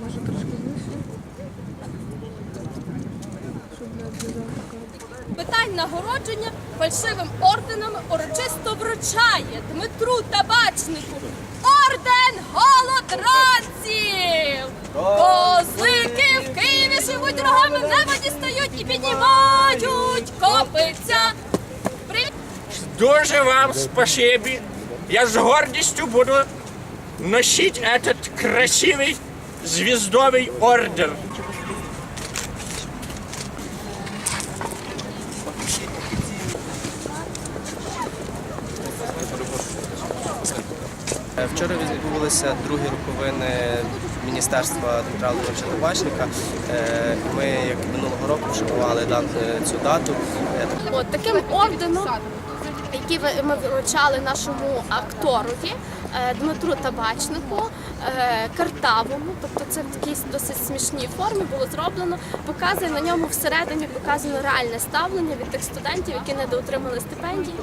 Може трошки вище. Щоб не обв'язав. Питань нагородження фальшивим орденами урочисто вручає Дмитру Табачнику орден голодранців! Козлики в Києві живуть рогами, в небо дістають і піднімають копиця. Привіт! Дуже вам спасибі. Я с гордостью буду носить этот красивый звездовый ордер. Вчора відбулися другі роковини Міністерства Дмитра Володимировича Табачника. Е, Ми, як минулого року, вшанували е, цю дату. От таким орденом, ви- ми вручали нашому акторові е, Дмитру Табачнику, е, картавому, тобто це в такій досить смішній формі було зроблено. Показує на ньому всередині показано реальне ставлення від тих студентів, які недоотримали стипендії.